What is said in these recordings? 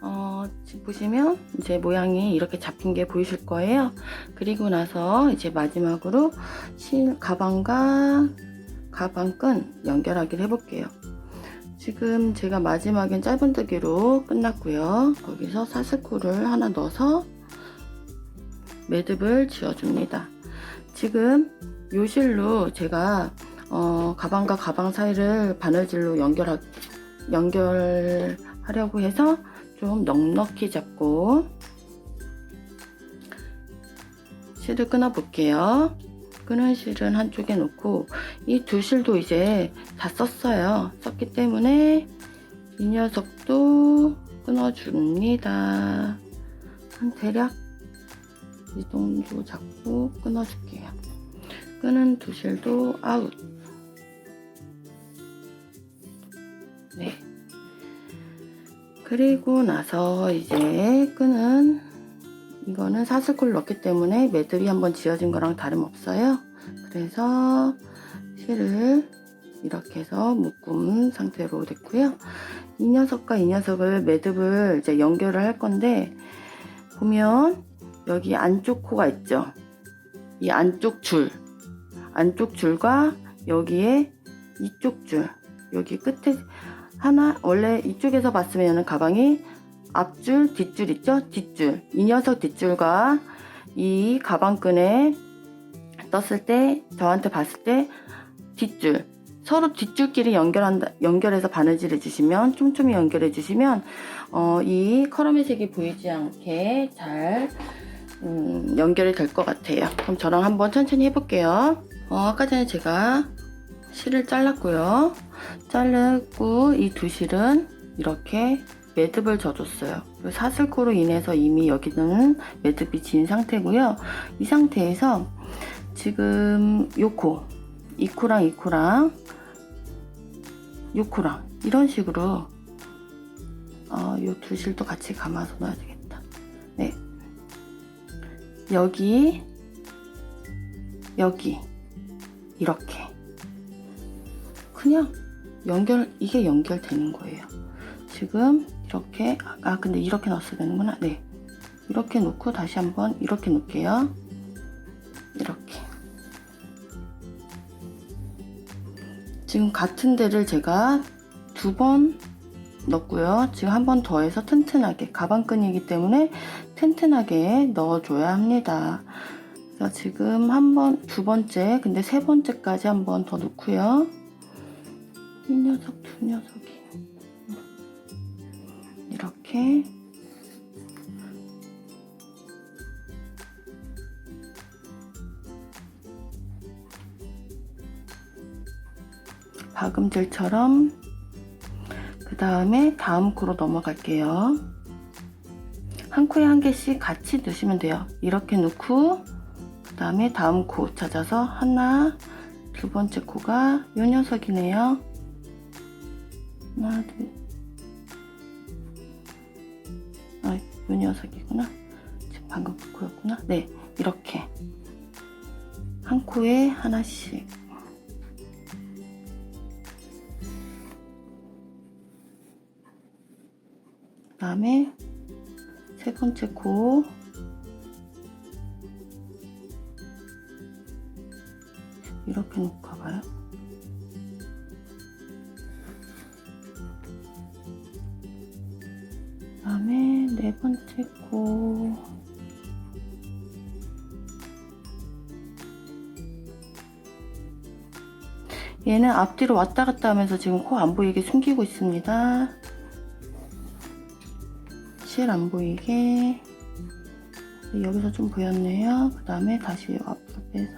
어, 지금 보시면 이제 모양이 이렇게 잡힌 게 보이실 거예요. 그리고 나서 이제 마지막으로 실 가방과 가방끈 연결하기를 해볼게요. 지금 제가 마지막엔 짧은뜨기로 끝났고요. 거기서 사슬코를 하나 넣어서 매듭을 지어줍니다. 지금 요 실로 제가 어, 가방과 가방 사이를 바늘질로 연결하, 연결하려고 해서 좀 넉넉히 잡고 실을 끊어 볼게요. 끄는 실은 한쪽에 놓고 이 두 실도 이제 다 썼어요. 썼기 때문에 이 녀석도 끊어줍니다. 한 대략 이 정도 잡고 끊어줄게요. 끄는 두 실도 아웃. 그리고 나서 이제 끄는 이거는 사슬코를 넣기 때문에 매듭이 한번 지어진 거랑 다름없어요. 그래서 실을 이렇게 해서 묶음 상태로 됐고요. 이 녀석과 이 녀석을 매듭을 이제 연결을 할 건데 보면 여기 안쪽 코가 있죠. 이 안쪽 줄, 안쪽 줄과 여기에 이쪽 줄, 여기 끝에 하나 원래 이쪽에서 봤으면 가방이 앞줄, 뒷줄 있죠? 뒷줄. 이 녀석 뒷줄과 이 가방끈에 떴을 때 저한테 봤을 때 뒷줄 서로 뒷줄끼리 연결한다 연결해서 바느질 해주시면 촘촘히 연결해 주시면 어, 이 커럼의 색이 보이지 않게 잘 음, 연결이 될 것 같아요. 그럼 저랑 한번 천천히 해볼게요. 어, 아까 전에 제가 실을 잘랐고요. 자르고 이 두 실은 이렇게 매듭을 져줬어요. 사슬코로 인해서 이미 여기는 매듭이 진 상태고요. 이 상태에서 지금 요 코, 이 코랑 이 코랑 요 코랑 이런 식으로 어, 요두 실도 같이 감아서 넣어야 되겠다. 네. 여기 여기 이렇게 그냥 연결 이게 연결되는 거예요. 지금 이렇게 아 근데 이렇게 넣었어야 되는구나. 네. 이렇게 놓고 다시 한번 이렇게 놓을게요. 이렇게. 지금 같은 데를 제가 두 번 넣고요. 지금 한 번 더 해서 튼튼하게 가방끈이기 때문에 튼튼하게 넣어줘야 합니다. 그래서 지금 한 번, 두 번째, 근데 세 번째까지 한 번 더 넣고요. 이 녀석, 두 녀석이 이렇게 박음질처럼 그 다음에 다음 코로 넘어갈게요. 한 코에 한 개씩 같이 넣으시면 돼요. 이렇게 넣고 그 다음에 다음 코 찾아서 하나 두 번째 코가 요 녀석이네요. 하나 둘 아, 요 녀석이구나. 지금 방금 그 코였구나. 네, 이렇게 한 코에 하나씩 그 다음에 세 번째 코 이렇게 놓고 가봐요. 네 번째 코 얘는 앞뒤로 왔다 갔다 하면서 지금 코 안 보이게 숨기고 있습니다. 실 안 보이게 여기서 좀 보였네요. 그 다음에 다시 앞으로 빼서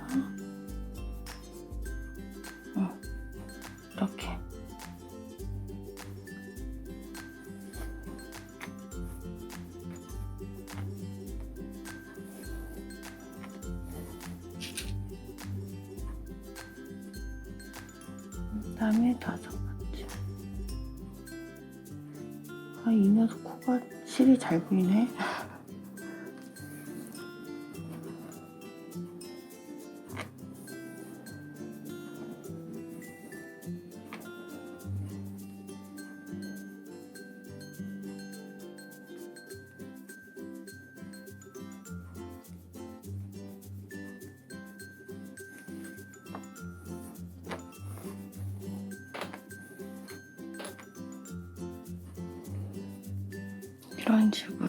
잘 보이네. 이런 식으로.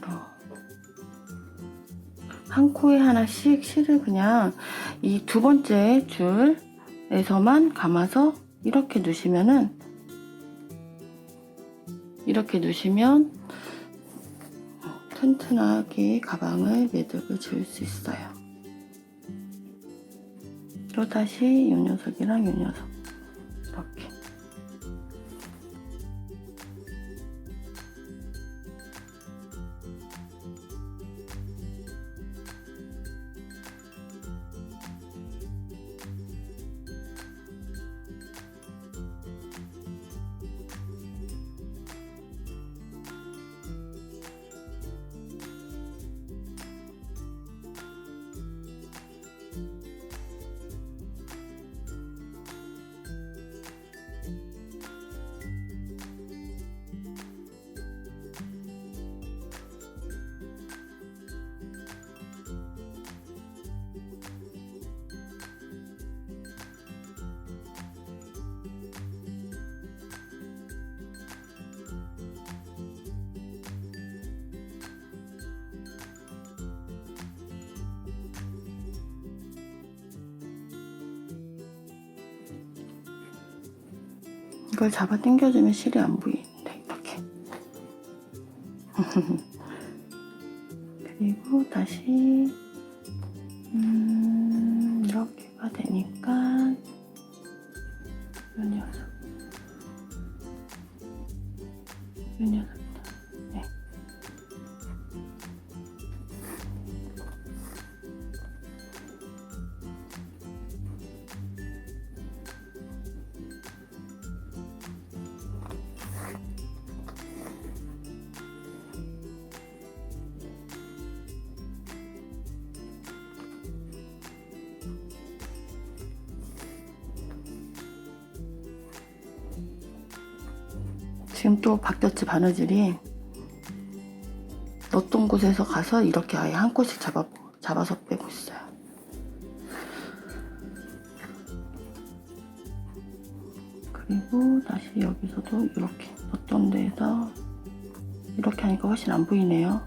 한 코에 하나씩 실을 그냥 이 두 번째 줄에서만 감아서 이렇게 누시면은 이렇게 누시면 튼튼하게 가방을 매듭을 지을 수 있어요. 또 다시 이 녀석이랑 이 녀석. 이렇게 이걸 잡아 당겨주면 실이 안 보이는데 이렇게. 그리고 다시 음, 이렇게가 되니까 이 녀석. 이 녀석 지금 또 바뀌었지 바느질이? 넣었던 곳에서 가서 이렇게 아예 한 컷씩 잡아, 잡아서 빼고 있어요. 그리고 다시 여기서도 이렇게 넣었던 데에서 이렇게 하니까 훨씬 안 보이네요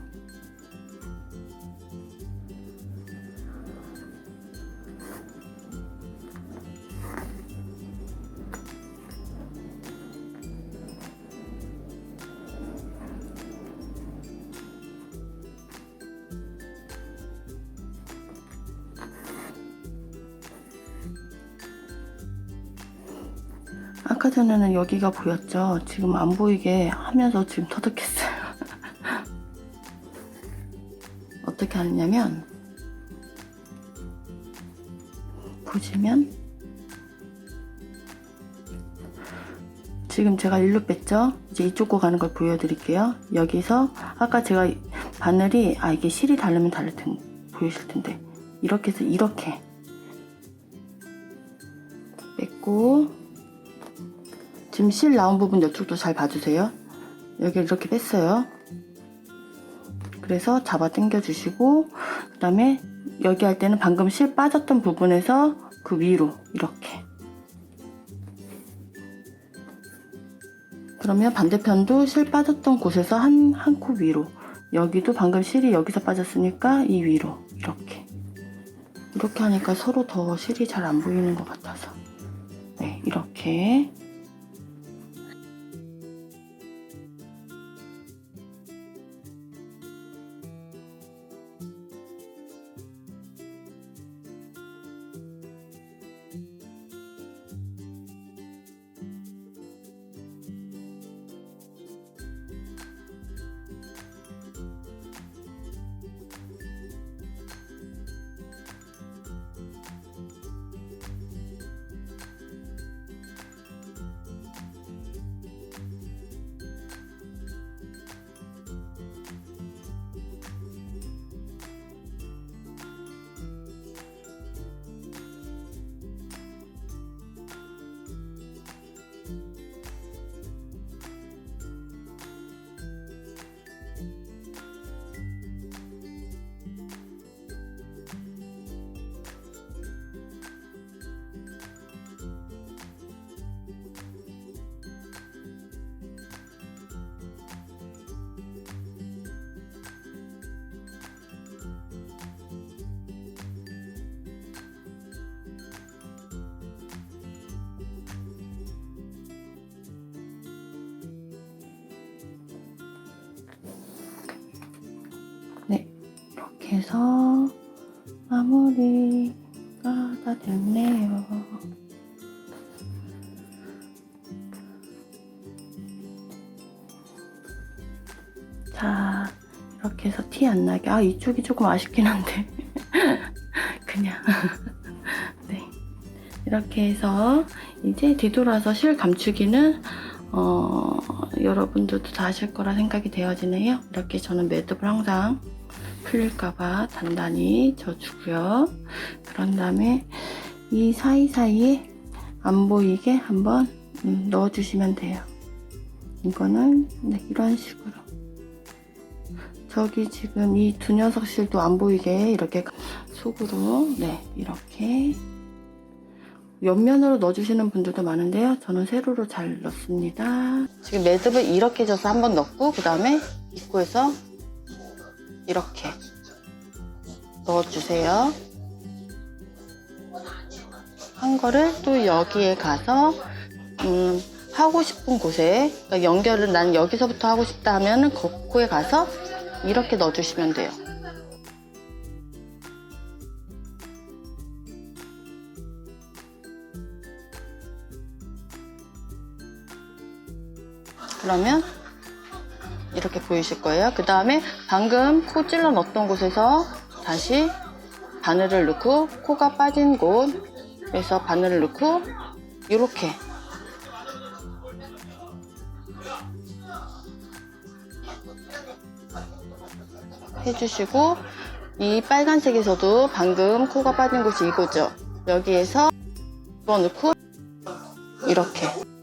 아까 전에는 여기가 보였죠? 지금 안 보이게 하면서 지금 터득했어요. 어떻게 하느냐면, 보시면, 지금 제가 일로 뺐죠? 이제 이쪽 거 가는 걸 보여드릴게요. 여기서, 아까 제가 바늘이, 아, 이게 실이 다르면 다를 텐데, 보이실 텐데. 이렇게 해서 이렇게 뺐고, 지금 실 나온 부분 이쪽도 잘 봐주세요. 여기 이렇게 뺐어요. 그래서 잡아 당겨 주시고 그 다음에 여기 할 때는 방금 실 빠졌던 부분에서 그 위로 이렇게. 그러면 반대편도 실 빠졌던 곳에서 한 한 코 위로. 여기도 방금 실이 여기서 빠졌으니까 이 위로 이렇게. 이렇게 하니까 서로 더 실이 잘 안 보이는 것 같아서. 네 이렇게 이렇게 해서 마무리가 다 됐네요. 자, 이렇게 해서 티 안 나게. 아, 이쪽이 조금 아쉽긴 한데. 그냥. 네. 이렇게 해서 이제 뒤돌아서 실 감추기는 어, 여러분들도 다 하실 거라 생각이 되어지네요. 이렇게 저는 매듭을 항상 풀릴까봐 단단히 져주고요. 그런 다음에 이 사이사이에 안 보이게 한번 음, 넣어주시면 돼요. 이거는 네, 이런 식으로. 저기 지금 이 두 녀석 실도 안 보이게 이렇게 속으로 네 이렇게 옆면으로 넣어주시는 분들도 많은데요. 저는 세로로 잘 넣습니다. 지금 매듭을 이렇게 져서 한번 넣고 그 다음에 입구에서 이렇게 넣어주세요. 한 거를 또 여기에 가서 음, 하고 싶은 곳에 그러니까 연결을 난 여기서부터 하고 싶다 하면은 거기에 가서 이렇게 넣어주시면 돼요. 그러면 이렇게 보이실 거예요. 그 다음에 방금 코 찔러 넣었던 곳에서 다시 바늘을 넣고 코가 빠진 곳에서 바늘을 넣고 이렇게 해주시고 이 빨간색에서도 방금 코가 빠진 곳이 이거죠. 여기에서 집어넣고 이렇게